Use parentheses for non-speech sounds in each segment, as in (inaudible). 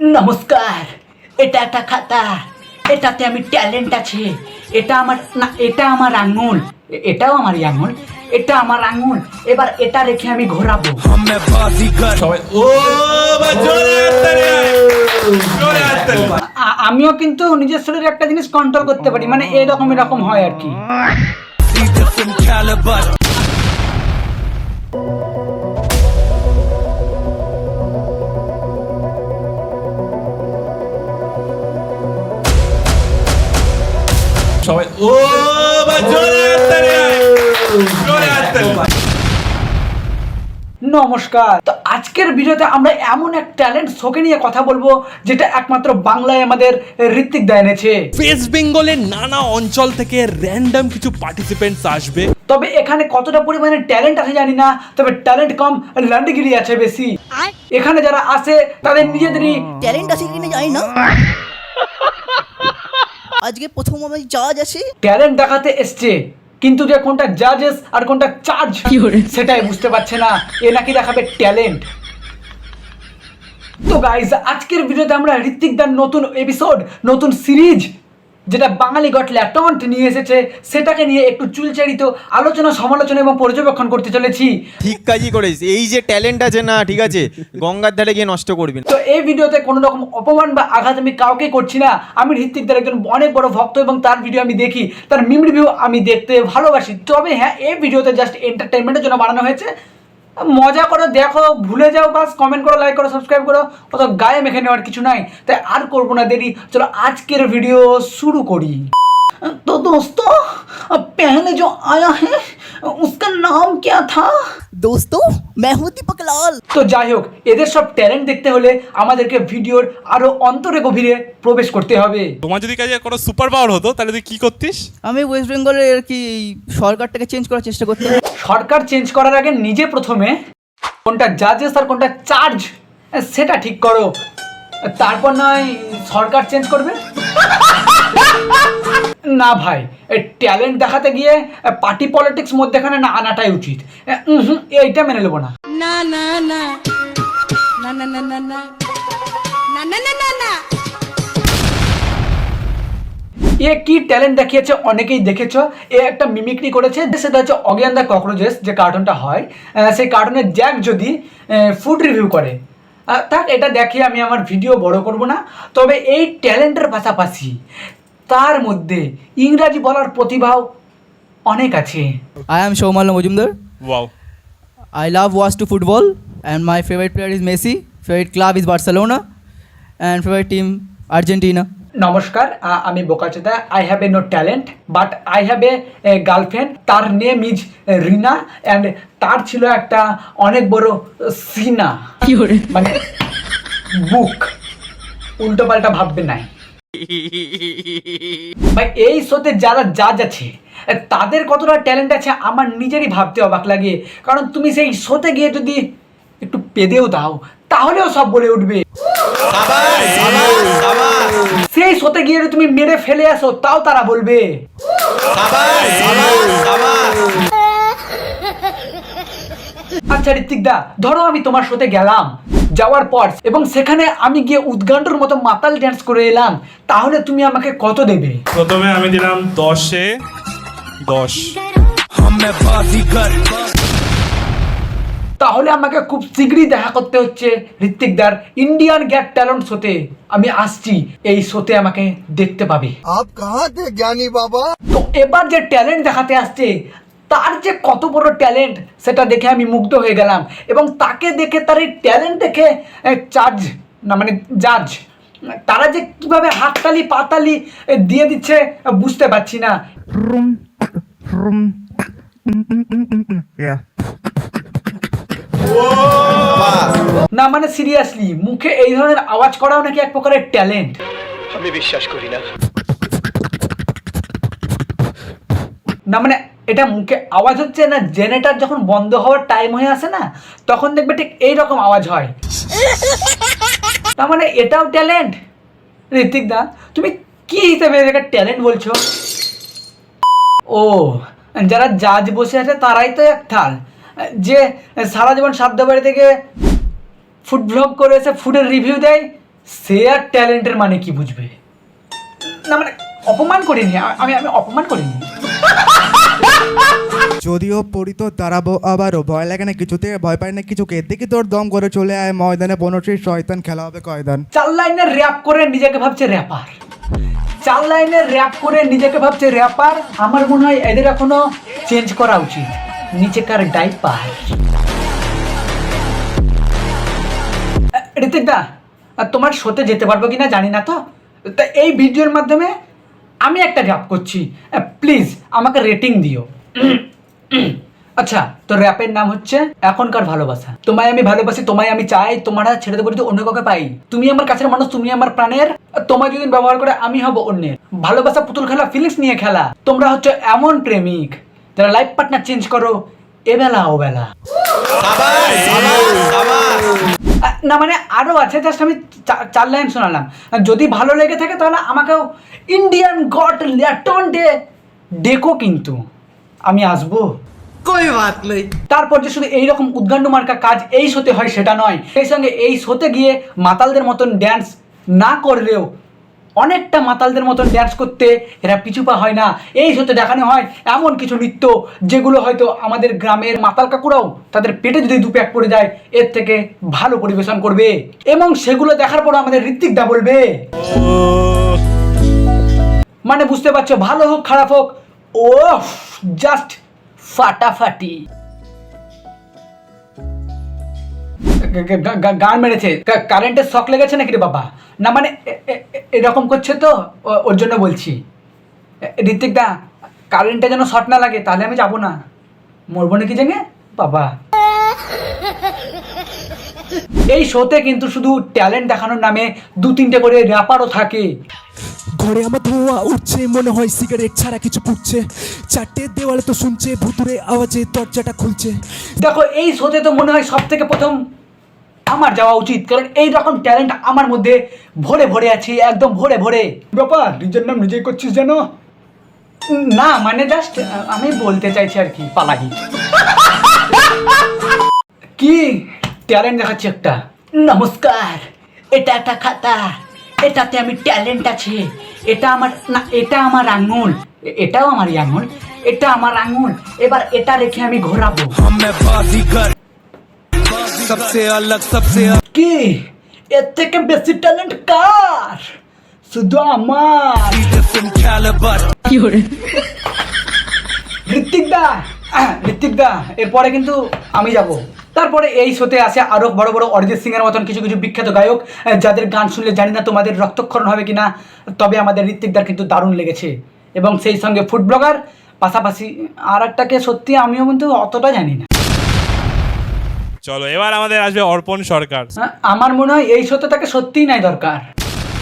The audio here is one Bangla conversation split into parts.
নমস্কার এটা একটা খাতা এটাতে আমি ট্যালেন্ট আছে এটা আমার না এটা আমার আঙুল এটাও আমার আঙুল এটা আমার আঙুল এবার এটা রেখে আমি ঘোরাবো। আমিও কিন্তু নিজের শরীরে একটা জিনিস কন্ট্রোল করতে পারি মানে এরকম এরকম হয় আর কি। সবাই ও। নমস্কার। তো আজকের ভিডিওতে আমরা এমন এক ট্যালেন্ট শোকে নিয়ে কথা বলব যেটা একমাত্র বাংলায় আমাদের ঋত্বিক দা এনেছে। ওয়েস্ট বেঙ্গলের নানা অঞ্চল থেকে র্যান্ডম কিছু পার্টিসিপেন্টস আসবে। তবে এখানে কতটা পরিমাণে ট্যালেন্ট আছে জানি না তবে ট্যালেন্ট কম লান্ডিগিরি আছে বেশি। এখানে যারা আসে তাদের নিজেদেরই ট্যালেন্ট আছে কিনা জানি না। আজকে প্রথম আমি জাজ আসি ট্যালেন্ট দেখাতে এসছে কিন্তু যে কোনটা জাজেস আর কোনটা চার্জ সেটাই বুঝতে পারছে না। এ নাকি দেখাবে ট্যালেন্ট তো গাইজ আজকের ভিডিওতে আমরা ঋত্বিক দার নতুন এপিসোড নতুন সিরিজ যেটা বাঙালি গট ল্যাটন্ট নিয়ে এসেছে সেটাকে নিয়ে একটু চুলচারিত আলোচনা সমালোচনা এবং পর্যবেক্ষণ করতে চলেছি। ঠিক কাজই করেছিস। এই যে ট্যালেন্ট আছে না ঠিক আছে গঙ্গার ধারে গিয়ে নষ্ট করবি তো এই ভিডিওতে কোনো রকম অপমান বা আঘাত আমি কাউকে করছি না। আমি ঋত্বিক দার একজন অনেক বড় ভক্ত এবং তার ভিডিও আমি দেখি তার মিম রিভিউ আমি দেখতে ভালোবাসি। তবে হ্যাঁ এই ভিডিওতে জাস্ট এন্টারটেনমেন্টের জন্য বানানো হয়েছে। মজা করো দেখো ভুলে যাও বাস কমেন্ট করো লাইক করো সাবস্ক্রাইব করো অত গায়ে মেখে নেওয়ার কিছু নাই তাই আর করবো না দেরি চলো আজকের ভিডিও শুরু করি तो दोस्तों पहले जो आया है उसका नाम क्या था দোস্তো मैं हूं दीपक लाल তো যাই হোক এদের সব ট্যালেন্ট দেখতে হলে আমাদেরকে ভিডিওর আরো অন্তরে গভীরে প্রবেশ করতে হবে তোমার যদি কাজে কোনো সুপার পাওয়ার হতো তাহলে তুই কি করতিস আমি ওয়েস্ট বেঙ্গলের আর কি এই সরকারটাকে চেঞ্জ করার চেষ্টা করতে সরকার চেঞ্জ করার আগে নিজে প্রথমে কোনটা জাজেস আর কোনটা চার্জ সেটা ঠিক করো তারপর নয় সরকার চেঞ্জ করবে না ভাই ট্যালেন্ট দেখাতে গিয়ে পার্টি পলিটিক্স মধ্যেখানে না আনাটাই উচিত। এইটা মেনে নেব না। না না না। না না না না না। না না না না না। এ কি ট্যালেন্ট দেখিয়েছে অনেকেই দেখেছ? এ একটা মিমিক্রি করেছে সেটা হচ্ছে অজ্ঞান দ্য ককরোচেস যে কার্টুনটা হয়। সেই কার্টুনের জ্যাক যদি ফুড রিভিউ করে থাক এটা দেখে আমি আমার ভিডিও বড় করব না। তবে এই ট্যালেন্টের পাশাপাশি তার মধ্যে ইংরাজি বলার প্রতিভাও অনেক আছে। I am Soumalya Majumdar wow I love watch to football and my favourite player is Messi favourite club is Barcelona and favourite team Argentina নমস্কার আমি বোকাচোদা। I have a no talent but I have a girlfriend তার নেম ইজ রিনা অ্যান্ড তার ছিল একটা অনেক বড় সিনা। মানে বুক। উল্টো পাল্টা ভাববে নাই। ভাই, এই শোতে যারা জাজ আছে, তাদের কতটা ট্যালেন্ট আছে আমার নিজেরই ভাবতে অবাক লাগে। কারণ তুমি সেই শোতে গিয়ে যদি একটু পেদেও দাও, তাহলেও সব বলে উঠবে। সেই শোতে গিয়ে তুমি মেরে ফেলে আসো, তাও তারা বলবে। আচ্ছা ঋত্বিক দা, ধরো আমি তোমার শোতে গেলাম। যাওয়ার পর এবং সেখানে আমি গিয়ে উদ্গান্ডর মতো মাতাল ড্যান্স করে এলাম তাহলে তুমি আমাকে কত দেবে? প্রথমে আমি দিলাম দশে দশ। তাহলে আমাকে খুব শীঘ্রই দেখা করতে হচ্ছে ঋত্বিকদার ইন্ডিয়ান গ্যাট ট্যালেন্ট শোতে আমি আসছি এই শোতে আমাকে দেখতে পাবে। আপ কাহাতে জ্ঞানী বাবা তো এবার যে ট্যালেন্ট দেখাতে আসছে তার যে কত বড় ট্যালেন্ট সেটা দেখে আমি মুগ্ধ হয়ে গেলাম। এবং তাকে দেখে তার এই ট্যালেন্ট দেখে চার্জ না মানে জাজ তারা যে কীভাবে হাততালি পাতালি দিয়ে দিচ্ছে বুঝতে পারছি না। না মানে সিরিয়াসলি মুখে এই ধরনের আওয়াজ করাও নাকি এক প্রকারের ট্যালেন্ট আমি বিশ্বাস করি না। না মানে এটা মুখে আওয়াজ হচ্ছে না জেনারেটার যখন বন্ধ হওয়ার টাইম হয়ে আসে না তখন দেখবে ঠিক এইরকম আওয়াজ হয়। (laughs) তার মানে এটাও ট্যালেন্ট ঋতিক দা তুমি কি হিসেবে এটা ট্যালেন্ট বলছো? ও যারা জাজ বসে আছে তারাই তো এক থাল। যে সারা জীবন সাধ্য বাড়ি থেকে ফুড ব্লগ করে এসে ফুডের রিভিউ দেয় সে আর ট্যালেন্টের মানে কি বুঝবে? না মানে অপমান করিনি আমি আমি অপমান করিনি। (laughs) যদিও পড়ি তো দাঁড়াবো আবারও ভয় লাগে না কিছুতে, ভয় পাই না কিছুকে। দেখি তোর দম করে চলে আয় ময়দানে পনেরোটি শয়তান খেলা হবে কয়দান। চার লাইনে র্যাপ করে নিজেকে ভাবছে র্যাপার। চার লাইনে র্যাপ করে নিজেকে ভাবছে র্যাপার, আমার মনে হয় এদের এখনও চেঞ্জ করা উচিত। নিচেকার ডাইপার ঋতিক দা তোমার শোতে যেতে পারব কিনা জানি না তো? তা এই ভিডিওর মাধ্যমে আমি একটা র্যাপ করছি। প্লিজ আমাকে রেটিং দিও। আচ্ছা তো র্যাপের নাম হচ্ছে এখনকার ভালোবাসা। তোমায় আমি ভালোবাসি, তোমায় আমি চাই, তোমার ছেড়ে দেবো যদি অন্য কাউকে পাই। তুমি আমার কাছের মানুষ, তুমি আমার প্রাণের। তোমায় যদি ব্যবহার করে, আমি হব অন্যের। ভালোবাসা, পুতুল খেলা ফিলিংস নিয়ে খেলা। তোমরা হচ্ছে এমন প্রেমিক, যারা লাইফ পার্টনার চেঞ্জ করো, এবেলা, ওবেলা। না মানে আরও আছে জাস্ট আমি চার লাইন শোনালাম। যদি ভালো লেগে থাকে তাহলে আমাকেও ইন্ডিয়ান গট ল্যাটন ডে ডেকো কিন্তু। আমি আসব। কই তারপর যে শুধু এইরকম উদ্গান্ড মার্কা কাজ এই শোতে হয় সেটা নয়। সেই সঙ্গে এই শোতে গিয়ে মাতালদের মতন ড্যান্স না করলেও অনেকটা মাতালদের মতন ড্যান্স করতে এরা পিছুপা হয় না। এই শোতে দেখানো হয় এমন কিছু নৃত্য যেগুলো হয়তো আমাদের গ্রামের মাতাল কাকুরাও তাদের পেটে যদি দু প্যাক পড়ে যায়, এর থেকে ভালো পরিবেশন করবে এবং সেগুলো দেখার পর আমাদের ঋত্বিকদা বলবে। মানে বুঝতে পারছ, ভালো হোক, খারাপ হোক ও জাস্ট ফাটাফাটি। গান মেরেছে। কারেন্টের শক লেগেছে নাকি রে বাবা? না মানে এরকম করছে তো? ওর জন্য বলছি। ঋতিক দা কারেন্টে যেন শর্ট না লাগে তাহলে আমি যাব না। মরবো নাকি জেগে? বাবা। এই শোতে কিন্তু শুধু ট্যালেন্ট দেখানোর নামে দু তিনটে করে র্যাপারও থাকে। ঘরে আমার ধোঁয়া উঠছে মনে হয় সিগারেট ছাড়া কিছু ফুটছে চারটে দেওয়ালে তো শুনছে ভুতুরে আওয়াজে দরজাটা খুলছে। দেখো এই শোতে তো মনে হয় সব থেকে প্রথম আমার যাওয়া উচিত কারণ এই রকম ট্যালেন্ট আমার মধ্যে ভরে ভরে আছে একদম ভরে ভরে। ব্যাপার নিজের নাম নিজেই করছিস যেন? না মানে জাস্ট আমি বলতে চাইছি আর কি পালাহি। কি? ট্যালেন্ট দেখাচ্ছি একটা। নমস্কার এটা একটা খাতা। এটাতে আমি ট্যালেন্ট আছে। এটা আমার না এটা আমার আঙুল। এটাও আমার আঙুল এটা আমার আঙুল। এবার এটা রেখে আমি ঘোরাবো। কি? এর থেকে বেশি ট্যালেন্ট কার? শুধু আমার। ঋত্বিক দা ঋত্বিক দা এরপরে কিন্তু আমি যাব। তারপরে এই শোতে আসে আরও বড় বড় অরিজিৎ সিং এর মতন কিছু কিছু বিখ্যাত গায়ক যাদের গান শুনলে জানি না তোমাদের রক্তক্ষরণ হবে কিনা তবে আমাদের ঋত্বিকদার কিন্তু দারুণ লেগেছে। এবং সেই সঙ্গে ফুড ব্লগার পাশাপাশি আর একটাকে সত্যি আমিও কিন্তু অতটা জানি না। চলো এবার আমাদের আসবে অর্পণ সরকার। হ্যাঁ, আমার মনে হয় এই তাকে সত্যিই নাই দরকার।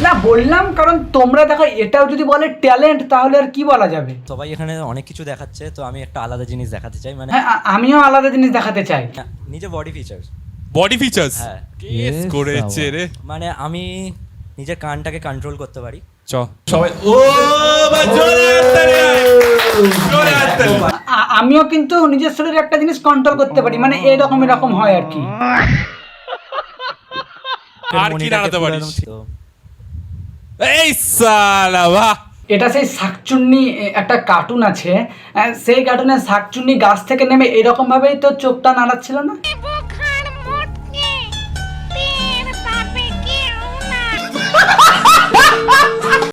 না বললাম কারণ তোমরা দেখো এটাও যদি বলে ট্যালেন্ট তাহলে আর কি বলা যাবে? সবাই এখানে অনেক কিছু দেখাচ্ছে তো আমি একটা আলাদা জিনিস দেখাতে চাই মানে হ্যাঁ আমিও আলাদা জিনিস দেখাতে চাই। না, নিজে বডি ফিচার্স বডি ফিচার্স হ্যাঁ। কেস করেছে রে। মানে আমি নিজের কানটাকে কন্ট্রোল করতে পারি। চ। সবাই ও আমিও কিন্তু নিজের শরীরে একটা জিনিস কন্ট্রোল করতে পারি মানে এরকম এরকম হয় আর কি। আর কি মনিটাকে পারিস? এই সালা বাহ! এটা সেই শাকচুন্নি একটা কার্টুন আছে। সেই কার্টুনে শাকচুন্নি গাছ থেকে নেমে এরকম ভাবেই তো চোখটা নাড়াচ্ছিল না। (laughs)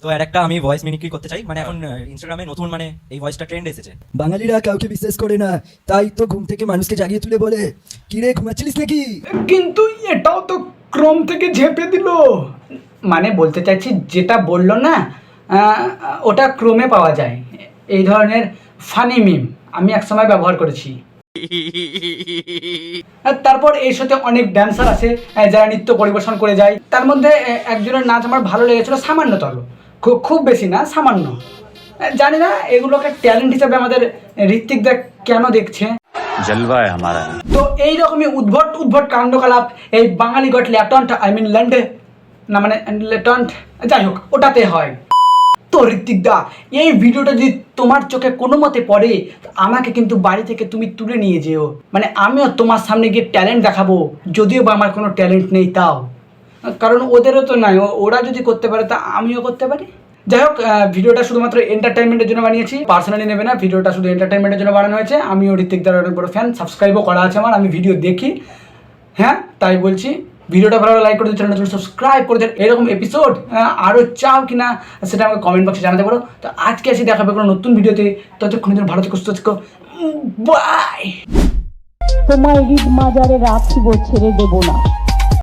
তো আর একটা আমি ভয়েস মিমিক্রি করতে চাই। মানে এখন ইনস্টাগ্রামে নতুন মানে এই ভয়েসটা ট্রেন্ড এসেছে। বাঙালিরা কাউকে বিশ্বাস করে না তাই তো ঘুম থেকে মানুষকে জাগিয়ে তুলে বলে। কিরে ঘুমাচ্ছিলিস নাকি? কিন্তু এটাও তো ক্রম থেকে ঝেপে দিল। মানে বলতে চাইছি যেটা বলল না আহ, ওটা ক্রমে পাওয়া যায়। এই ধরনের ফানি মিম আমি একসময় ব্যবহার করেছি। তারপর এই সাথে অনেক ড্যান্সার আছে যারা নৃত্য পরিবেশন করে যায়। তার মধ্যে একজনের নাচ আমার ভালো লেগেছিল সামান্যতর। খুব বেশি না সামান্য। জানি না এগুলোকে ট্যালেন্ট হিসাবে আমাদের ঋত্বিকদা কেন দেখছে? তো এইরকমই উদ্ভট উদ্ভট কাণ্ডকলাপ এই বাঙালি গট ল্যাটন্ট আই মিন ল্যান্ডে না মানে ল্যাটন্ট যাই হোক ওটাতে হয়। তো ঋত্বিক দা এই ভিডিওটা যদি তোমার চোখে কোনো মতে পড়ে আমাকে কিন্তু বাড়ি থেকে তুমি তুলে নিয়ে যেও। মানে আমিও তোমার সামনে গিয়ে ট্যালেন্ট দেখাবো যদিও বা আমার কোনো ট্যালেন্ট নেই তাও। কারণ ওদেরও তো নাই। ওরা যদি করতে পারে, তা আমিও করতে পারি। যাই হোক ভিডিওটা শুধুমাত্র এন্টারটেনমেন্টের জন্য বানিয়েছি। পার্সোনালি নেবে না, ভিডিওটা শুধু এন্টারটেনমেন্টের জন্য বানানো হয়েছে। আমিও ঋত্বিকদার অনেক বড় ফ্যান সাবস্ক্রাইবও করা আছে আমার, আমি ভিডিও দেখি। হ্যাঁ তাই বলছি, ভিডিওটা ভালো লাইক করে দিন চ্যানেলটা সাবস্ক্রাইব করে দেন এরকম এপিসোড আরও চাও কি না সেটা আমাকে কমেন্ট বক্সে জানাতে পারো। তো আজকে আসি দেখাবে কোনো নতুন ভিডিওতে। ততক্ষণ জন্য ভালো থেকো, সুস্থ থেকো। বাই তোমায় ঈদ মাজারে রাখব ছেড়ে দেবো না।